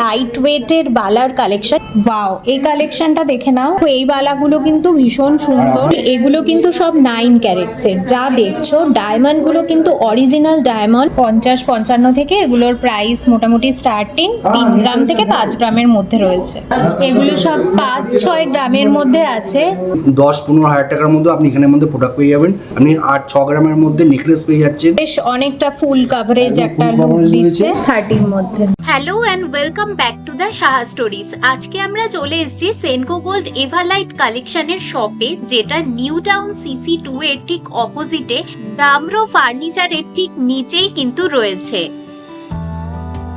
Light ওয়েটের বালার collection wow এই কালেকশনটা দেখে নাও। তো এই বালাগুলো কিন্তু ভীষণ সুন্দর। এগুলো কিন্তু সব নাইন ক্যারেটসের যা দেখছ ডায়মন্ডগুলো কিন্তু অরিজিনাল ডায়মন্ড পঞ্চাশ পঞ্চান্ন থেকে এগুলোর প্রাইস মোটামুটি স্টার্টিং তিন গ্রাম থেকে পাঁচ গ্রামের মধ্যে রয়েছে। এগুলো সব পাঁচ ছয় গ্রামের মধ্যে আছে। দশ পনেরো হাজার টাকার মধ্যে আপনি এখানের মধ্যে প্রোডাক্ট পেয়ে যাবেন। আপনি আট ছ গ্রামের মধ্যে নেকলেস পেয়ে যাচ্ছেন। বেশ অনেকটা ফুল কাভারেজ একটা লুক দিচ্ছে। থার্টির মধ্যে। Hello and welcome back to the Saha stories আজকে আমরা চলে এসেছি সেনকো গোল্ড এভারলাইট কালেকশনের শপে যেটা নিউ টাউন সিসি টু এর ঠিক অপোজিটে ডামরো ফার্নিচারের ঠিক নিচেই কিন্তু রয়েছে।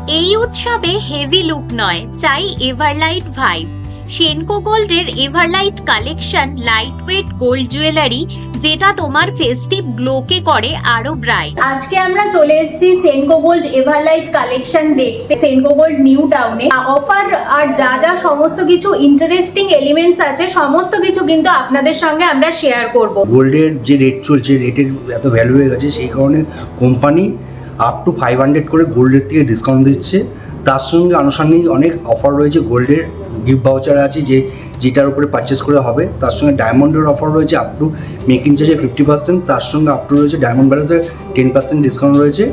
এই উৎসবে হেভি লুক নয়, চাই এভারলাইট ভাইব সেনকো গোল্ডের Everlite collection light weight gold jewellery যেটা তোমার ফেস্টিভ গ্লোকে করে আরও ব্রাইট আজকে আমরা চলে এসেছি সেনকো গোল্ড এভারলাইট কালেকশন দেখতে। সেনকো গোল্ড নিউ টাউনে অফার আর যা যা সমস্ত কিছু ইন্টারেস্টিং এলিমেন্টস আছে সমস্ত কিছু কিন্তু আপনাদের সঙ্গে আমরা শেয়ার করব। গোল্ডের যে রেট চলছে রেটের এত ভ্যালু হয়ে গেছে সেই কারণে company up to five hundred করে গোল্ডের থেকে ডিসকাউন্ট দিচ্ছে। তার সঙ্গে আনুষঙ্গিক অনেক অফার রয়েছে গোল্ডের গিফট ভাউচার আছে যে যেটার উপরে পারচেস করে হবে, তার সঙ্গে ডায়মন্ডের অফার রয়েছে আপ টু মেকিং চার্জে ফিফটি পার্সেন্ট তার সঙ্গে আপ টু রয়েছে ডায়মন্ড ভ্যালুতে টেন পার্সেন্ট ডিসকাউন্ট রয়েছে।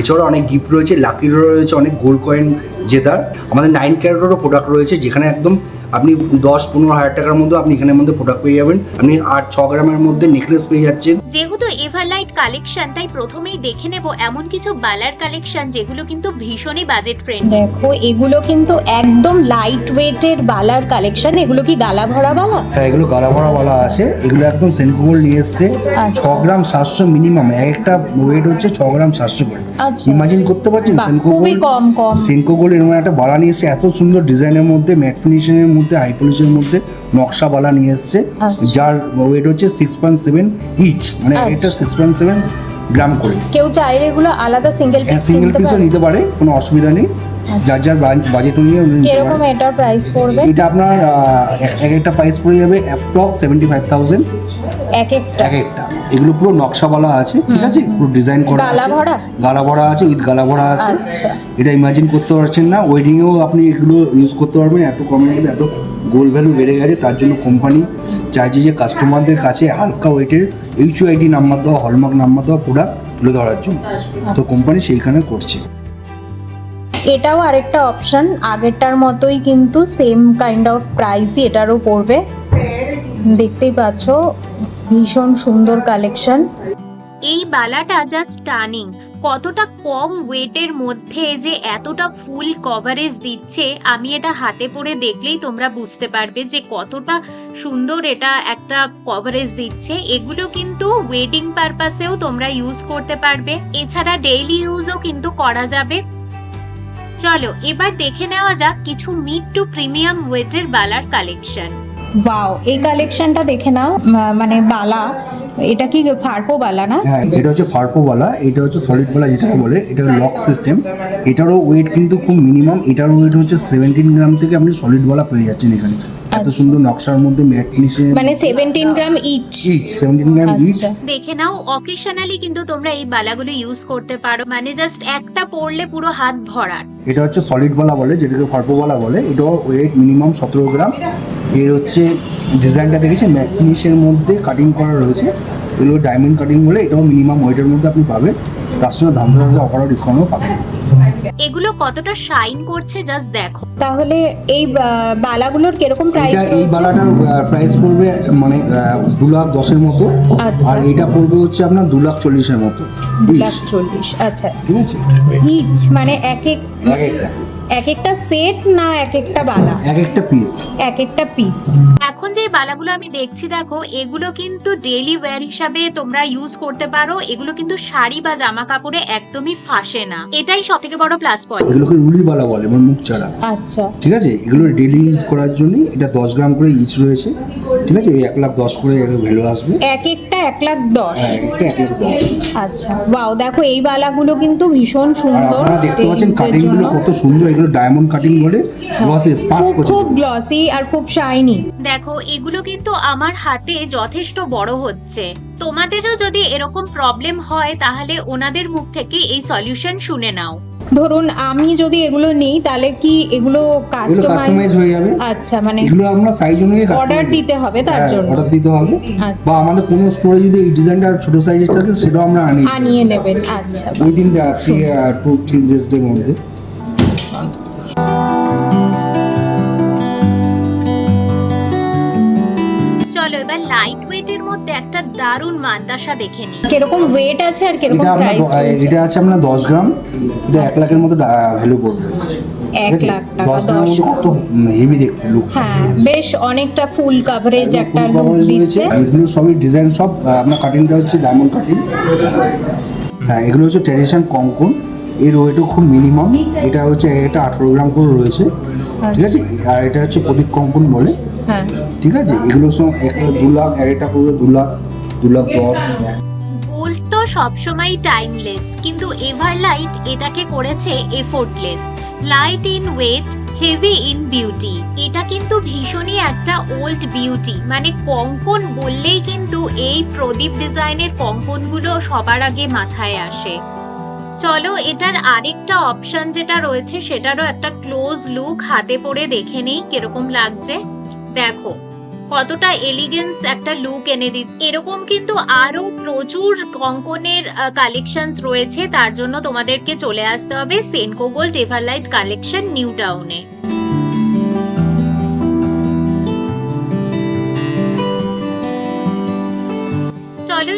এছাড়াও অনেক গিফট রয়েছে লাকিরও রয়েছে, অনেক গোল্ড কয়েন জেতার। আমাদের নাইন ক্যারেটেরও প্রোডাক্ট রয়েছে, যেখানে একদম আপনি দশ পনেরো হাজার টাকার মধ্যে আপনি এখানের মধ্যে প্রোডাক্ট পেয়ে যাবেন। আপনি আট ছ গ্রামের মধ্যে নেকলেস পেয়ে যাচ্ছেন। যেহেতু এভারলাইট কালেকশন তাই প্রথমেই দেখে নেব এমন কিছু বালার কালেকশন যেগুলো কিন্তু ভীষণই বাজেট ফ্রেন্ড দেখো এগুলো কিন্তু একদম লাইট ওয়েটের বালার কালেকশন এগুলো কি গালা ভরা বালা হ্যাঁ এগুলো গালা ভরা বলা আছে। এগুলো একদম সেনকোগোল নিয়ে এসছে। আচ্ছা। ছ গ্রাম সাতশো মিনিমাম এক একটা ওয়েট হচ্ছে ছ গ্রাম সাতশো করে। আচ্ছা ইমাজিন করতে পারছেন সেনকো খুবই কম কম। সেনকো গোল্ড এরকম একটা বালা নিয়ে এসছে। এত সুন্দর ডিজাইনের মধ্যে ম্যাট ফিনিশিংয়ের মধ্যে হাই পলিশের মধ্যে নকশা বালা নিয়ে এসছে। আচ্ছা। যার ওয়েট হচ্ছে সিক্স পয়েন্ট সেভেন ইচ মানে আচ্ছা। এটা সিক্স পয়েন্ট সেভেন গ্রাম করে। কেউ চাইলে এগুলো আলাদা সিঙ্গেল পিস সিঙ্গেল পিসও নিতে পারে কোনো অসুবিধা নেই। যার যার বাজেট অনুযায়ী উনি কীরকম এটার প্রাইস পড়বে? এটা আপনার এক- এক একটা প্রাইস পড়ে যাবে অ্যাপ্রক্স সেভেন্টি ফাইভ থাউজেন্ড এক একটা। এক একটা। এগুলো পুরো নকশাওয়ালা আছে ঠিক আছে? পুরো ডিজাইন করা গালা আছে। গালা ভরা আছে উইথ গালা ভরা আছে। আচ্ছা। এটা ইমাজিন করতে পারছেন না ওয়েডিংয়েও আপনি এগুলো ইউজ করতে পারবেন এত কমের মধ্যে এত গোল্ড ভ্যালু বেড়ে গেছে তার জন্য কোম্পানি চাইছে যে কাস্টমারদের কাছে হালকা ওয়েটের এইচ আইডি নাম্বার দেওয়া হলমার্ক নাম্বার দেওয়া প্রোডাক্ট তুলে ধরার জন্য। তো কোম্পানি সেইখানে করছে। এটাও আরেকটা অপশন আগেরটার মতোই কিন্তু সেম কাইন্ড অফ প্রাইসই এটারও পড়বে। দেখতেই পাচ্ছ ভীষণ সুন্দর কালেকশন এই বালাটা জাস্ট স্টানিং কতটা কম ওয়েটের মধ্যে যে এতটা ফুল কভারেজ দিচ্ছে, আমি এটা হাতে পরে দেখলেই তোমরা বুঝতে পারবে যে কতটা সুন্দর এটা একটা কভারেজ দিচ্ছে। এগুলো কিন্তু ওয়েডিং পারপাসেও তোমরা ইউজ করতে পারবে। এছাড়া ডেইলি ইউজও কিন্তু করা যাবে। চলো, এবার দেখে নেওয়া যাক কিছু মিড টু প্রিমিয়াম ওয়েটের বালার কালেকশন ওয়াও এই কালেকশনটা দেখে নাও মানে বালা। এটা কি ফারপো বালা না? হ্যাঁ এটা হচ্ছে ফার্পোওয়ালা এটা হচ্ছে সলিড বালা যেটাকে বলে, এটা লক সিস্টেম এটারও ওয়েট কিন্তু খুব মিনিমাম এটার ওয়েট হচ্ছে সেভেন্টিন গ্রাম থেকে আপনি সলিড বালা পেয়ে যাচ্ছেন এখানে। এত সুন্দর নকশার মধ্যে ম্যাট ফিনিশিং মানে seventeen gram each each seventeen gram each দেখে নাও অকেশনালি কিন্তু তোমরা এই বালাগুলো ইউজ করতে পারো। মানে জাস্ট একটা পরলে পুরো হাত ভরার এটা হচ্ছে সলিড বালা বলে যেটাকে ফার্পোওয়ালা বলে এটাও ওয়েট মিনিমাম সতেরো গ্রাম এর হচ্ছে ডিজাইনটা দেখেছেন? ম্যাট ফিনিশের মধ্যে কাটিং করা রয়েছে। এগুলো ডায়মন্ড কাটিং বলে এটাও মিনিমাম ওয়েটের মধ্যে আপনি পাবেন। তার সঙ্গে ধামধাসে অফারও ডিসকাউন্টও পাবেন। এগুলো কতটা শাইন করছে জাস্ট দেখো। তাহলে এই বালাগুলোর কীরকম প্রাইস এটা এই বালাটার প্রাইস পড়বে মানে আহ, দু লাখ দশের মতো। আচ্ছা। আর এটা পড়বে হচ্ছে আপনার দু লাখ চল্লিশের মতো। লাখ each, চল্লিশ আচ্ছা। ঠিক আছে? ইচ মানে এক এক এক একটা সেট না এক একটা বালা? এক একটা পিস এক একটা পিস এখন যে বালাগুলো আমি দেখছি দেখো এগুলো কিন্তু ডেইলি ওয়্যার হিসাবে তোমরা ইউজ করতে পারো। এগুলো কিন্তু শাড়ি বা জামা কাপড়ে একদমই ফাঁসে না। এটাই সব থেকে বড় প্লাস পয়েন্ট এগুলোকে রুলি বালা বলে মানে মুখ চারা আচ্ছা। ঠিক আছে? এগুলো ডেলি ইউজ করার জন্য এটা দশ গ্রাম করে ইচ রয়েছে। ঠিক আছে? এই এক লাখ দশ করে এর ভ্যালু আসবে। এক একটা এক লাখ দশ। হ্যাঁ এক একটা এক লাখ দশ। আচ্ছা। ওয়াও দেখো এই বালাগুলো কিন্তু ভীষণ সুন্দর আপনারা দেখতে পাচ্ছেন Ladies কাটিংগুলো কত সুন্দর। এগুলো ডায়মন্ড কাটিং বলে গ্লসে স্পার্ক খুব করছে। খুব গ্লসি আর খুব শাইনি দেখো এগুলো কিন্তু আমার হাতে যথেষ্ট বড় হচ্ছে। তোমাদেরও যদি এরকম প্রবলেম হয় তাহলে ওনাদের মুখ থেকে এই সলিউশন শুনে নাও। ধরুন আমি যদি এগুলো নিই তাহলে কি এগুলো কাস্টমাইজ হয়ে যাবে। আচ্ছা মানে এগুলো আপনার সাইজ অনুযায়ী অর্ডার দিতে হবে তার জন্য। অর্ডার দিতে হবে। আচ্ছা। বা আমাদের কোনো স্টোরে যদি এই ডিজাইনটা ছোট সাইজের থাকে সেটাও আমরা আনি আনিয়ে নেবেন। আচ্ছা। Within three two three days ডের মধ্যে। এবার লাইট ওয়েটের মধ্যে একটা দারুণ মাদ্রাসা দেখে নিই। কীরকম ওয়েট আছে আর কীরকম এটা আপনার প্রাইস দ- এটা আছে আপনার দশ গ্রাম। এটা এক লাখের মতো ভ্যালু পড়বে। এক ঠিক আছে? লাখ টাকা দশ গ্রামের দশ মধ্যে কত? হেভি দেখতে লুক হ্যাঁ বেশ অনেকটা ফুল কাভারেজ একটা ফুল লুক দিচ্ছে। এগুলো সবই ডিজাইন সব আহ, আপনার কাটিংটা হচ্ছে ডায়মন্ড কাটিং হ্যাঁ এগুলো হচ্ছে ট্র্যাডিশন কঙ্কন। এর ওয়েটও খুব মিনিমাম এটা হচ্ছে এটা আঠেরো গ্রাম করে রয়েছে। ঠিক আছে? আর এটা হচ্ছে প্রদীপ কঙ্কন বলে। হ্যাঁ। ঠিক আছে? এগুলোর সঙ্গে একটা দু লাখ আর এটা করবে দু লাখ দু লাখ দশ। গোল্ড তো সবসময় টাইমলেস কিন্তু এভারলাইট এটাকে করেছে effortless light in weight heavy in beauty এটা কিন্তু ভীষণই একটা ওল্ড বিউটি মানে কঙ্কন বললেই কিন্তু এই প্রদীপ ডিজাইনের কঙ্কনগুলো সবার আগে মাথায় আসে। চলো, এটার আরেকটা অপশন যেটা রয়েছে, সেটারও একটা ক্লোজ লুক হাতে পরে দেখে নেই, কীরকম লাগছে। দেখো, কতটা এলিগেন্স একটা লুক এনে দিত এরকম কিন্তু আরও প্রচুর কঙ্কনের কালেকশনস রয়েছে, তার জন্য তোমাদেরকে চলে আসতে হবে Senco gold Everlite collection new টাউনে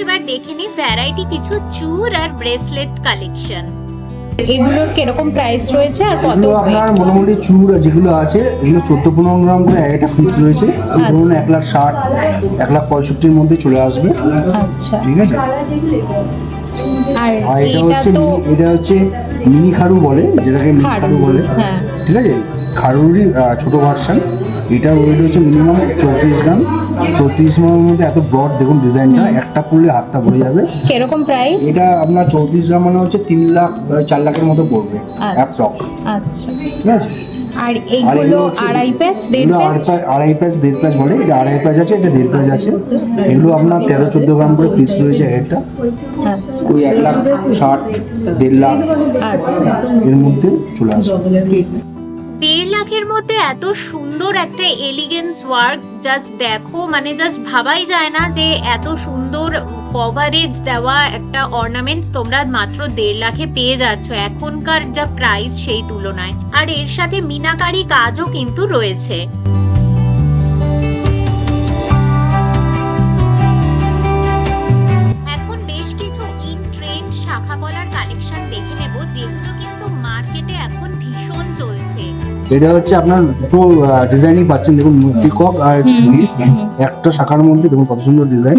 এবার দেখে নি ভ্যারাইটি কিছু চূড় আর ব্রেসলেট কালেকশন এগুলোর কীরকম প্রাইস রয়েছে আর কত এগুলো আপনার মোটামুটি চুর যেগুলো আছে এগুলো চোদ্দ পনেরো গ্রাম করে একটা পিস রয়েছে। এই ধরুন এক লাখ ষাট এক লাখ পঁয়ষট্টির মধ্যে চলে আসবে। আচ্ছা। ঠিক আছে? আর আর এটা হচ্ছে এটা হচ্ছে মিনি খাড়ু বলে যেটাকে মিনি খাড়ু, খাড়ু বলে। হ্যাঁ। ঠিক আছে? খাড়ুরই ছোট ভার্সান এটার ওয়েট হচ্ছে মিনিমাম চৌত্রিশ গ্রাম। চৌত্রিশ গ্রামের মধ্যে এত ব্রড দেখুন ডিজাইনটা একটা পড়লে হাতটা ভরে যাবে। কীরকম প্রাইস এটা আপনার চৌত্রিশ গ্রাম মানে হচ্ছে তিন লাখ চার লাখের মতো পড়বে আচ্ছা। অ্যাপ্রক আচ্ছা। ঠিক আছে? আর আর এইগুলো আড়াই প্যাচ দেড় এগুলো প্যাচ? আড়াই- প্যাচ দেড় প্যাচ বলে। এটা আড়াই প্যাচ আছে এটা দেড় প্যাচ আছে। এগুলো আপনার তেরো চোদ্দ গ্রাম করে পিস রয়েছে একটা। আচ্ছা। ওই এক লাখ ষাট দেড় লাখ। আচ্ছা। এর মধ্যে চলে আসবে। লাখের মধ্যে এত সুন্দর একটা এলিগেন্স ওয়ার্ক জাস্ট দেখো মানে জাস্ট ভাবাই যায় না যে এত সুন্দর কভারেজ দেওয়া একটা অর্নামেন্টস তোমরা মাত্র দেড় লাখে পেয়ে যাচ্ছ। এখনকার যা প্রাইস সেই তুলনায়। আর এর সাথে মিনাকারি কাজও কিন্তু রয়েছে। এটা হচ্ছে আপনার দুটো ডিজাইনিং পাচ্ছেন। দেখুন পিকক আর। একটা শাখার মধ্যে দেখুন কত সুন্দর ডিজাইন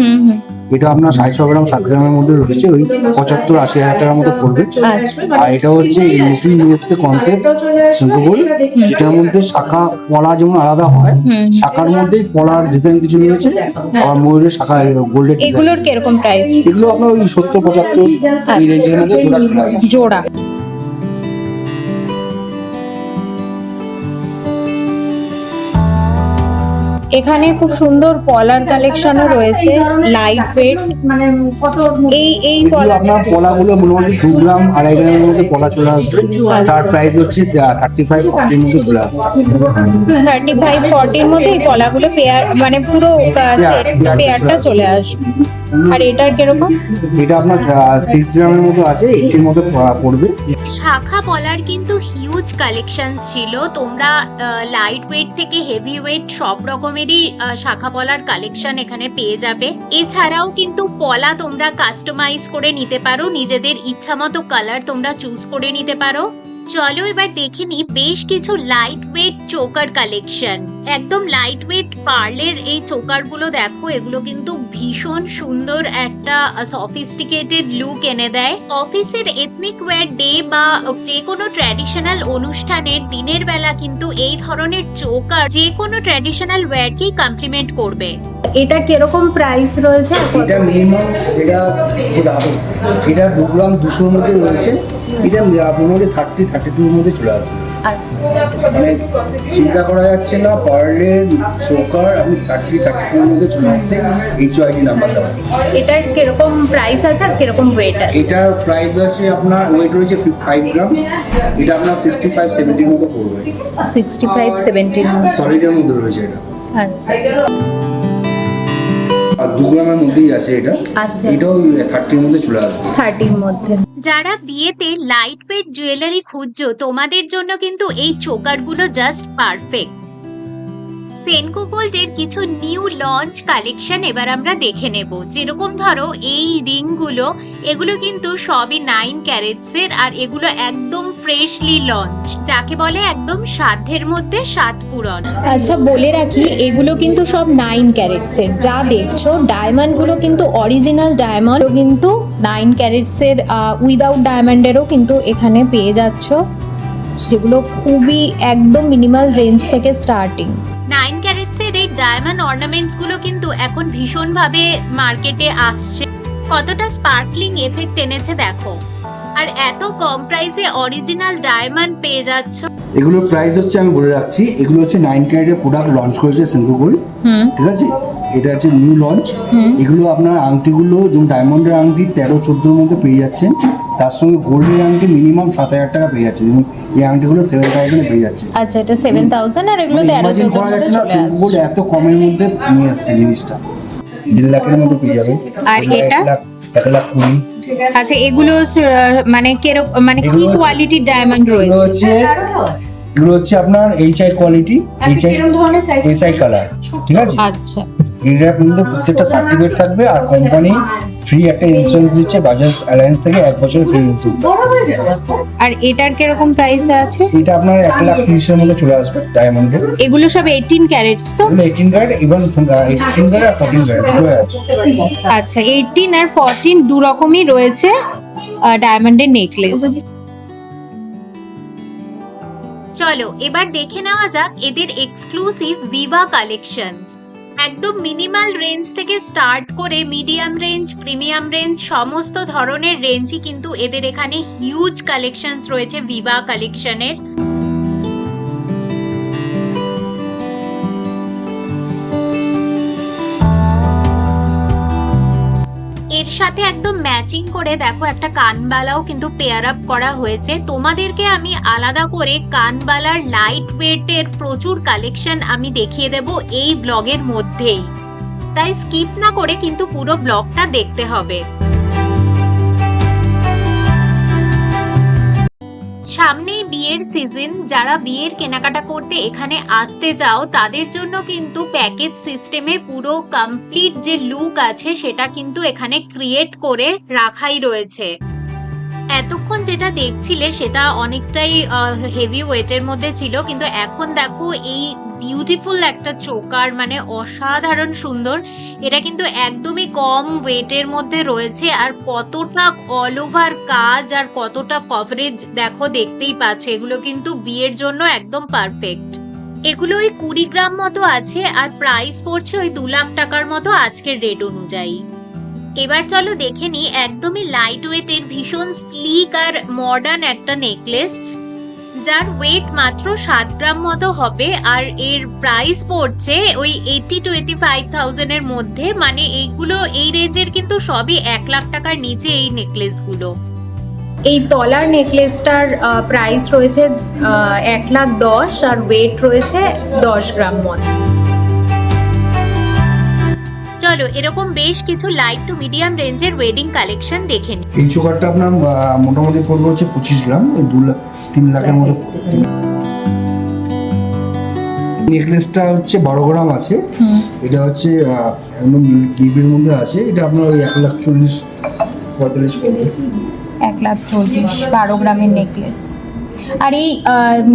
এটা আপনার সাড়ে ছ গ্রাম সাত গ্রামের মধ্যে রয়েছে। ওই পঁচাত্তর আশি হাজার টাকার মতো পড়বে। আচ্ছা। আর এটা হচ্ছে নতুন নিয়ে এসছে কনসেপ্ট সিঙ্গুল যেটার মধ্যে শাখা পলা যেমন আলাদা হয় শাখার মধ্যেই পলার ডিজাইন কিছু রয়েছে। আবার ময়ূরের শাখা গোল্ডের এগুলোর কীরকম প্রাইস এগুলো আপনার ওই সত্তর পঁচাত্তর এই রেঞ্জের মধ্যে জোড়া। জোড়া। এখানে খুব সুন্দর পলার কালেকশনও রয়েছে লাইট ওয়েট মানে কত এই এই পলা আপনার পলাগুলো মোটামুটি দু গ্রাম আড়াই গ্রামের মধ্যে পলা চলে আসবে। তার প্রাইস হচ্ছে থার্টি ফাইভ ফর্টির মধ্যে চলে আসবে। থার্টি ফাইভ ফর্টির মধ্যে এই পলাগুলো পেয়ার মানে পুরো পেয়ারটা চলে আসবে। আর এটার কীরকম? এটা আপনার সিক্স গ্রামের মতো আছে এইটির মতো পড়বে। শাখা পলার কিন্তু হিউজ কালেকশন ছিল। তোমরা লাইট ওয়েট থেকে হেভি ওয়েট সব রকমেরই শাখা পলার কালেকশন এখানে পেয়ে যাবে। এছাড়াও কিন্তু পলা তোমরা কাস্টমাইজ করে নিতে পারো। নিজেদের ইচ্ছা মতো কালার তোমরা চুজ করে নিতে পারো। চলো এবার দেখে নি বেশ কিছু লাইট ওয়েট চোকার কালেকশন একদম লাইট ওয়েট পার্লের এই চোকারগুলো দেখো এগুলো কিন্তু ভীষণ সুন্দর একটা সফিস্টিকেটেড লুক এনে দেয়। অফিসের এথনিক ওয়্যার ডে বা যে কোনো ট্র্যাডিশনাল অনুষ্ঠানের দিনের বেলা কিন্তু এই ধরনের চোকার যে কোনো ট্র্যাডিশনাল ওয়্যারকেই কমপ্লিমেন্ট করবে। এটা কীরকম প্রাইস রয়েছে? এটা মিনিমাম এটা এটা এটা দু গ্রাম দুশোর মধ্যে রয়েছে। এটা মোটামুটি থার্টি থার্টি টুর মধ্যে চলে আসবে। মানে চিন্তা করা যাচ্ছে না পার্লের চোকার আপনি থার্টি থার্টি টুর মধ্যে চলে আসছে এইচ আইডি নাম্বার দেওয়া। এটার কীরকম প্রাইস আছে আর কীরকম ওয়েট আছে? এটার প্রাইস আছে আপনার ওয়েট রয়েছে ফাইভ গ্রাম এটা আপনার সিক্সটি ফাইভ সেভেন্টির মতো পড়বে। সিক্সটি ফাইভ সেভেন্টির সলিডের মধ্যে রয়েছে এটা। আচ্ছা। আর দু গ্রামের মধ্যেই আছে এটা। আচ্ছা। এটাও থার্টির মধ্যে চলে আসবে। থার্টির মধ্যে। যারা বিয়েতে লাইট ওয়েট জুয়েলারি খুঁজছো তোমাদের জন্য কিন্তু এই চোকারগুলো জাস্ট পারফেক্ট সেনকো গোল্ডের কিছু নিউ লঞ্চ কালেকশন এবার আমরা দেখে নেব। যেরকম ধরো, এই রিংগুলো, এগুলো কিন্তু সবই নাইন ক্যারেটসের আর এগুলো একদম ফ্রেশলি লঞ্চ যাকে বলে একদম সাধ্যের মধ্যে সাত পূরণ আচ্ছা বলে রাখি, এগুলো কিন্তু সব নাইন ক্যারেটসের যা দেখছ ডায়মন্ডগুলো কিন্তু অরিজিনাল ডায়মন্ড কিন্তু নাইন ক্যারেটসের উইদাউট ডায়মন্ডেরও কিন্তু এখানে পেয়ে যাচ্ছ। যেগুলো খুবই একদম মিনিমাল রেঞ্জ থেকে স্টার্টিং ডায়মন্ড অর্নামেন্টসগুলো কিন্তু এখন ভীষণভাবে মার্কেটে আসছে। কতটা স্পার্কলিং এফেক্ট এনেছে দেখো। আর এত কম প্রাইসে অরিজিনাল ডায়মন্ড পেয়ে যাচ্ছ। এগুলোর প্রাইস হচ্ছে আমি বলে রাখছি এগুলো হচ্ছে নাইন ক্যারেটের প্রোডাক্ট লঞ্চ করেছে সিঙ্কো গোল্ড হুম। ঠিক আছে? এটা হচ্ছে নিউ লঞ্চ এগুলো আপনার আংটিগুলো যেমন ডায়মন্ডের আংটি তেরো চোদ্দোর মধ্যে পেয়ে যাচ্ছেন তার সঙ্গে গোল্ডের আংটি মিনিমাম সাত হাজার টাকা পেয়ে যাচ্ছে। এবং এই আংটিগুলো সেভেন থাউজেন্ডে পেয়ে যাচ্ছে। আচ্ছা এটা সেভেন থাউজেন্ড আর এগুলো তেরো ইমাজিন চোদ্দ করা মধ্যে যাচ্ছে না চলে এত কমের মধ্যে নিয়ে আসছে জিনিসটা। দেড় লাখের মধ্যে পেয়ে যাবে। আর এক এটা? লাখ এক লাখ কুড়ি। আচ্ছা এগুলো আহ, মানে কেরকম মানে কি কোয়ালিটির ডায়মন্ড রয়েছে? এগুলো হচ্ছে আপনার এইচআই কোয়ালিটি এইচআই ধরনের চাই এইচআই কালার ঠিক আছে? আচ্ছা। এটার মধ্যে প্রত্যেকটা সার্টিফিকেট থাকবে আর কোম্পানি ফ্রি একটা ইন্স্যুরেন্স দিচ্ছে বাজাজ অ্যালায়েন্স থেকে এক বছরের ফ্রি ইন্স্যুরেন্স আর এটার কীরকম প্রাইস আছে? এটা আপনার এক লাখ তিরিশের মধ্যে চলে আসবে ডায়মন্ডের এগুলো সব এইটিন ক্যারেটস তো? Eighteen guard even eighteen guard আর ফোরটিন গার্ড দুটো আছে। আচ্ছা এইটিন আর ফরটিন দু রকমই রয়েছে ডায়মন্ডের নেকলেস চলো এবার দেখে নেওয়া যাক এদের এক্সক্লুসিভ ভিভা কালেকশনস একদম মিনিমাল রেঞ্জ থেকে স্টার্ট করে মিডিয়াম রেঞ্জ প্রিমিয়াম রেঞ্জ সমস্ত ধরনের রেঞ্জই কিন্তু এদের এখানে হিউজ কালেকশনস রয়েছে ভিভা কালেকশনের এর সাথে একদম ম্যাচিং করে দেখো একটা কানবালাও কিন্তু পেয়ার আপ করা হয়েছে। তোমাদেরকে আমি আলাদা করে কানবালার লাইট ওয়েটের প্রচুর কালেকশন আমি দেখিয়ে দেব এই ব্লগের মধ্যেই। তাই স্কিপ না করে কিন্তু পুরো ব্লগটা দেখতে হবে। সামনেই বিয়ের সিজন যারা বিয়ের কেনাকাটা করতে এখানে আসতে যাও, তাদের জন্য কিন্তু প্যাকেজ সিস্টেমে পুরো কমপ্লিট যে লুক আছে, সেটা কিন্তু এখানে ক্রিয়েট করে রাখাই রয়েছে। এতক্ষণ যেটা দেখছিলে, সেটা অনেকটাই হেভি ওয়েটের মধ্যে ছিল, কিন্তু এখন দেখো, এই বিউটিফুল একটা চোকার মানে অসাধারণ সুন্দর। এটা কিন্তু একদমই কম ওয়েটের মধ্যে রয়েছে আর কতটা অল ওভার কাজ আর কতটা কভারেজ দেখো দেখতেই পাচ্ছে, এগুলো কিন্তু বিয়ের জন্য একদম পারফেক্ট এগুলো ওই কুড়ি গ্রাম মতো আছে আর প্রাইস পড়ছে ওই দু লাখ টাকার মতো আজকের রেট অনুযায়ী। এবার চলো দেখে নি একদমই লাইট ওয়েটের ভীষণ স্লিক আর মডার্ন একটা নেকলেস যার ওয়েট মাত্র সাত গ্রাম মতো হবে আর এর প্রাইস পড়ছে ওই এইটি টু এইটি ফাইভ থাউজেন্ডের মধ্যে। মানে এইগুলো এই রেঞ্জের কিন্তু সবই এক লাখ টাকার নিচে এই নেকলেসগুলো এই তলার নেকলেসটার প্রাইস রয়েছে এক লাখ দশ আর ওয়েট রয়েছে দশ গ্রাম মতো। চলো এরকম বেশ কিছু লাইট টু মিডিয়াম রেঞ্জের ওয়েডিং কালেকশন দেখে নিই এই চোকারটা আপনার মোটামুটি পড়বে হচ্ছে পঁচিশ গ্রাম ওই দু লাখ তিন লাখের মতো। নেকলেসটা হচ্ছে বারো গ্রাম আছে। এটা হচ্ছে একদম বিবির মধ্যে আছে। এটা আপনার ওই এক লাখ চল্লিশ পঁয়তাল্লিশ পড়বে এক লাখ চল্লিশ বারো গ্রামের নেকলেস। আর এই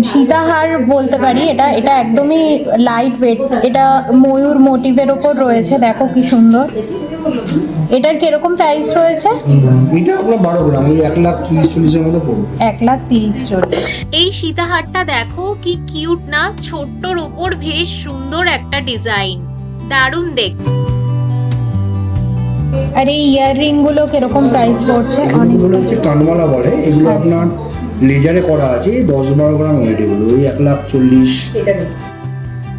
সীতাহার বলতে পারি এটা এটা একদমই লাইট ওয়েট এটা ময়ূর মোটিভের ওপর রয়েছে। দেখো কি সুন্দর। এটার কীরকম প্রাইস রয়েছে? এটা আপনার বারো গ্রাম ওই এক লাখ তিরিশ চল্লিশের মতো পড়বে। এক লাখ তিরিশ চল্লিশ। এই সীতাহারটা দেখো কি কিউট না? ছোট্টর উপর বেশ সুন্দর একটা ডিজাইন দারুণ দেখ। আর এই ইয়াররিংগুলো কীরকম প্রাইস পড়ছে? হচ্ছে কানমালা বলে এগুলো আপনার লেজারে করা আছে দশ বারো গ্রাম ওয়েট এগুলো ওই এক লাখ চল্লিশ।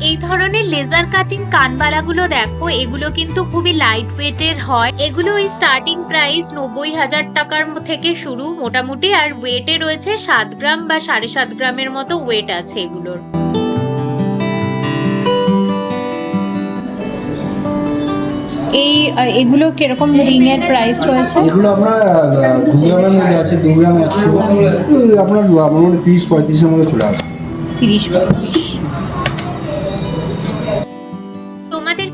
এই ধরনের লেজার কাটিং কানবালাগুলো দেখো এগুলো কিন্তু খুবই লাইট ওয়েটের হয়। এগুলো ওই স্টার্টিং প্রাইস নব্বই হাজার টাকার থেকে শুরু মোটামুটি আর ওয়েটে রয়েছে সাত গ্রাম বা সাড়ে সাত গ্রামের মতো ওয়েট আছে এগুলোর। এই এগুলো কীরকম রিং এর প্রাইস রয়েছে? এগুলো আমরা আহ, দু গ্রামের মধ্যে আছে দু গ্রাম একশো। আপনার মোটামুটি তিরিশ পঁয়ত্রিশের মধ্যে চলে আসবে তিরিশ পঁয়ত্রিশ।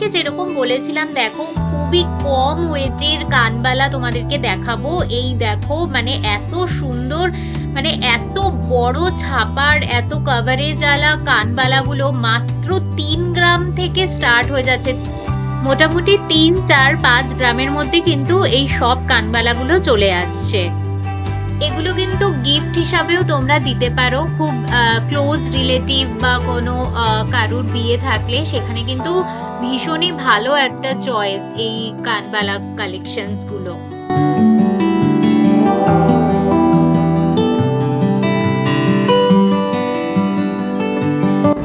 তোমাদেরকে যেরকম বলেছিলাম, দেখো, খুবই কম ওয়েটের কানবালা তোমাদেরকে দেখাবো। এই দেখো মানে এত সুন্দর মানে এত বড় ছাপার, এত কভারেজ আলা কানবালাগুলো মাত্র তিন গ্রাম থেকে স্টার্ট হয়ে যাচ্ছে। মোটামুটি তিন, চার, পাঁচ গ্রামের মধ্যে কিন্তু এই সব কানবালাগুলো চলে আসছে। এগুলো কিন্তু গিফট হিসাবেও তোমরা দিতে পারো। খুব ক্লোজ রিলেটিভ বা কোনো কারুর বিয়ে থাকলে সেখানে কিন্তু ভীষণই ভালো একটা চয়েস এই কানবালা কালেকশনস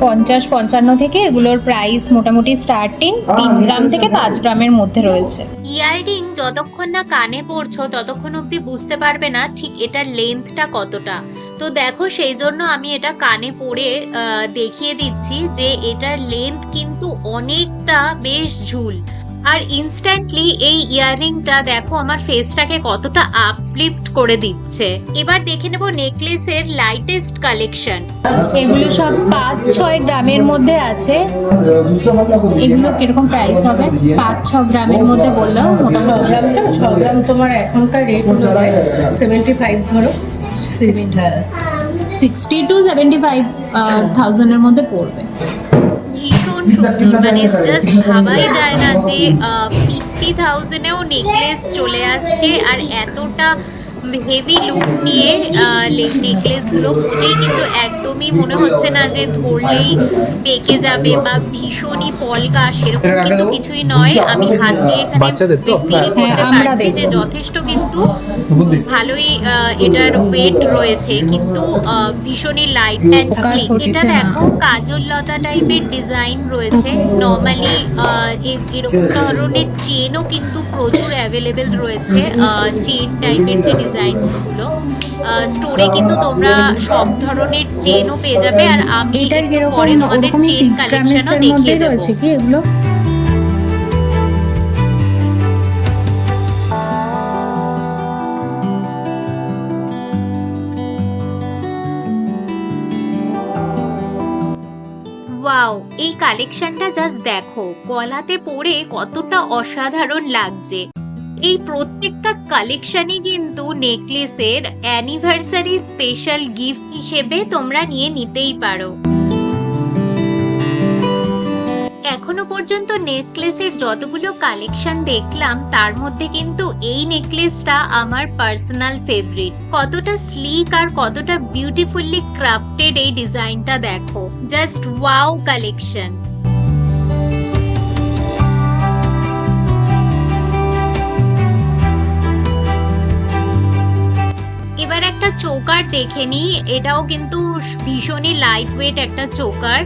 পঞ্চাশ পঞ্চান্ন থেকে এগুলোর প্রাইস মোটামুটি স্টার্টিং তিন গ্রাম থেকে পাঁচ গ্রামের মধ্যে রয়েছে। ইয়াররিং যতক্ষণ না কানে পড়ছো, ততক্ষণ অব্দি বুঝতে পারবে না ঠিক এটার লেন্থটা কতটা। তো দেখো, সেই জন্য আমি এটা কানে পরে দেখিয়ে দিচ্ছি যে এটার লেন্থ কিন্তু অনেকটা বেশ ঝুল। আর ইনস্ট্যান্টলি এই ইয়াররিংটা দেখো আমার ফেসটাকে কতটা আপলিফট করে দিচ্ছে। এবার দেখে নেব নেকলেসের লাইটেস্ট কালেকশন এগুলো সব পাঁচ ছয় গ্রামের মধ্যে আছে। এগুলো কীরকম প্রাইস হবে? পাঁচ ছ গ্রামের মধ্যে বললাম মোটামুটি। গ্রাম তো ছ গ্রাম তোমার এখনকার রেট অনুযায়ী সেভেন্টি ফাইভ ধরো সিক্সটি টু সেভেন্টি ফাইভ থাউজেন্ডের মধ্যে পড়বে। ভীষণ সুন্দর। মানে জাস্ট ভাবাই যায় না যে ফিফটি থাউজেন্ডেও নেকলেস চলে আসছে আর এতটা হেভি লুক নিয়ে নেকলেসগুলো মোটেই কিন্তু একদমই মনে হচ্ছে না যে ধরলেই পেকে যাবে বা ভীষণই পলকা সেরকম কিন্তু কিছুই নয়। আমি হাত দিয়ে এখানে ফিল করতে হ্যাঁ, পারছি যে যথেষ্ট কিন্তু ভালোই এটার ওয়েট রয়েছে। কিন্তু আহ, ভীষণই লাইট অ্যান্ড Focus এটা দেখো কাজল লতা টাইপের ডিজাইন রয়েছে। নর্মালি এরকম ধরনের চেনও কিন্তু প্রচুর অ্যাভেলেবেল রয়েছে। চেন টাইপের যে ডিজাইনগুলো স্টোরে কিন্তু তোমরা সব ধরনের চেনও পেয়ে যাবে আর আমি এটা পরে তোমাদের চেন কালেকশনও দেখিয়ে দেবো। রয়েছে কি এগুলো? ওয়াও এই কালেকশনটা জাস্ট দেখো গলাতে পরে কতটা অসাধারণ লাগছে। এই প্রত্যেকটা কালেকশনই কিন্তু নেকলেসের অ্যানিভার্সারি স্পেশাল গিফট হিসেবে তোমরা নিয়ে নিতেই পারো। এখনও পর্যন্ত নেকলেসের যতগুলো কালেকশন দেখলাম, তার মধ্যে কিন্তু এই নেকলেসটা আমার পার্সোনাল ফেভারিট কতটা স্লিক আর কতটা বিউটিফুলি ক্রাফটেড এই ডিজাইনটা দেখো। জাস্ট ওয়াও কালেকশন চোকার দেখে নি এটাও কিন্তু ভীষণই লাইট ওয়েট একটা চোকার।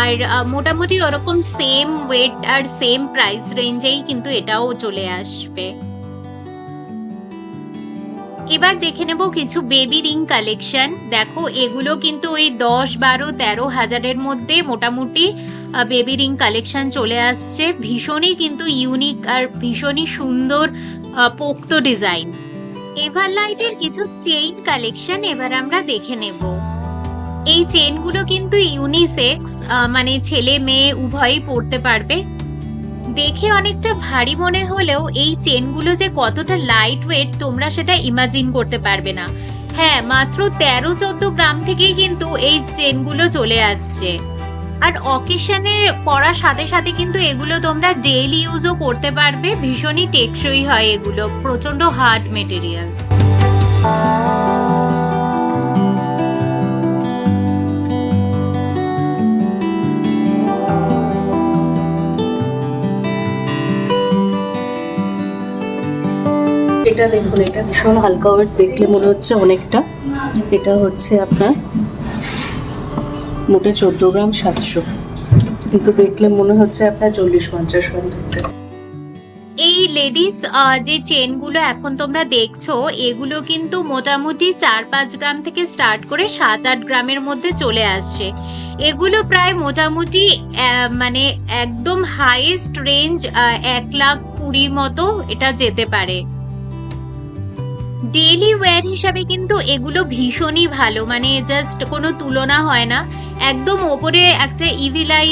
আর মোটামুটি ওরকম সেম ওয়েট আর সেম প্রাইস রেঞ্জেই কিন্তু এটাও চলে আসবে। এবার দেখে নেব কিছু বেবি রিং কালেকশন দেখো, এগুলো কিন্তু ওই দশ বারো তেরো হাজারের মধ্যে মোটামুটি বেবি রিং কালেকশন চলে আসছে। ভীষণই কিন্তু ইউনিক আর ভীষণই সুন্দর পোক্ত ডিজাইন এভার লাইটের কিছু চেইন কালেকশন এবার আমরা দেখে নেব। এই চেনগুলো কিন্তু ইউনিসেক্স মানে ছেলে মেয়ে উভয়ই পড়তে পারবে। দেখে অনেকটা ভারী মনে হলেও এই চেনগুলো যে কতটা লাইট ওয়েট তোমরা সেটা ইমাজিন করতে পারবে না। হ্যাঁ মাত্র তেরো চোদ্দ গ্রাম থেকেই কিন্তু এই চেনগুলো চলে আসছে। আর অকেশনে পরার সাথে সাথে কিন্তু এগুলো তোমরা ডেইলি ইউজও করতে পারবে। ভীষণই টেকসই হয় এগুলো। প্রচণ্ড হার্ড মেটেরিয়াল এটা দেখুন, এটা ভীষণ হালকা ওয়েট দেখলে মনে হচ্ছে অনেকটা। এটা হচ্ছে আপনার মোটে চোদ্দ গ্রাম সাতশো। কিন্তু দেখলে মনে হচ্ছে আপনার চল্লিশ পঞ্চাশ গ্রাম এই লেডিস যে চেনগুলো এখন তোমরা দেখছ, এগুলো কিন্তু মোটামুটি চার পাঁচ গ্রাম থেকে স্টার্ট করে সাত আট গ্রামের মধ্যে চলে আসছে। এগুলো প্রায় মোটামুটি মানে একদম হাইয়েস্ট রেঞ্জ এক লাখ কুড়ি মতো এটা যেতে পারে। ডেইলি ওয়্যার হিসাবে কিন্তু এগুলো ভীষণই ভালো। মানে জাস্ট কোনো তুলনা হয় না। একদম ওপরে একটা ইভিলাই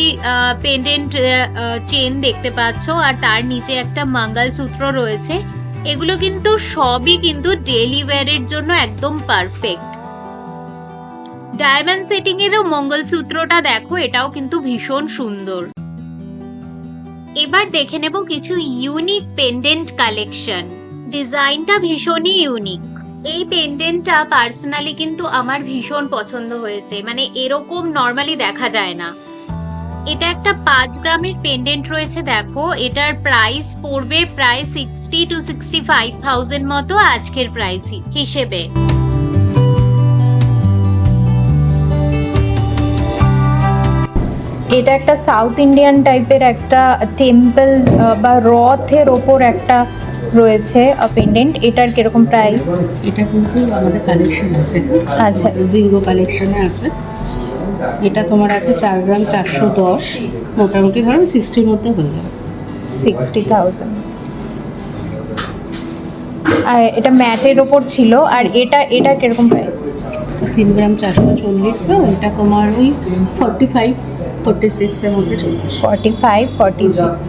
পেন্ডেন্ট চেন দেখতে পাচ্ছ। আর তার নিচে একটা মঙ্গলসূত্র রয়েছে। এগুলো কিন্তু সবই কিন্তু ডেইলি ওয়্যারের জন্য একদম পারফেক্ট ডায়মন্ড সেটিং এরও মঙ্গলসূত্রটা দেখো, এটাও কিন্তু ভীষণ সুন্দর। এবার দেখে নেব কিছু ইউনিক পেন্ডেন্ট কালেকশন ডিজাইনটা ভীষণই ইউনিক এই পেন্ডেন্টটা পার্সোনালি কিন্তু আমার ভীষণ পছন্দ হয়েছে। মানে এরকম নর্মালি দেখা যায় না। এটা একটা পাঁচ গ্রামের পেন্ডেন্ট রয়েছে, দেখো। এটার প্রাইস পড়বে প্রায় sixty two sixty five thousand মতো আজকের প্রাইস হিসেবে। এটা একটা সাউথ ইন্ডিয়ান টাইপের একটা টেম্পল বা রথের ওপর একটা রয়েছে পেন্ডেন্ট এটার কীরকম প্রাইস এটা কিন্তু আমাদের কালেকশন আছে। আচ্ছা। জিঙ্গো কালেকশনে আছে। এটা তোমার আছে চার গ্রাম চারশো দশ। মোটামুটি ধরো সিক্সটির মধ্যে হয়ে যাবে। সিক্সটি থাউজেন্ড আর এটা ম্যাটের ওপর ছিল আর এটা এটা কীরকম প্রাইস তিন গ্রাম চারশো চল্লিশ তো এটা তোমার ওই ফর্টি ফাইভ ফর্টি সিক্সের মধ্যে চলে আসে। ফর্টি ফাইভ ফর্টি সিক্স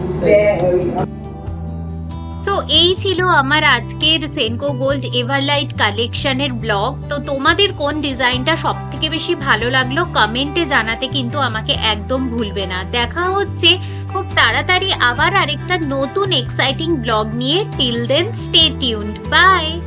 এই ছিল আমার আজকের সেনকো গোল্ড এভারলাইট কালেকশনের ব্লগ তো তোমাদের কোন ডিজাইনটা সব থেকে বেশি ভালো লাগল কমেন্টে জানাতে কিন্তু আমাকে একদম ভুলবে না। দেখা হচ্ছে খুব তাড়াতাড়ি আবার আরেকটা নতুন এক্সাইটিং ব্লগ নিয়ে। Till then stay tuned bye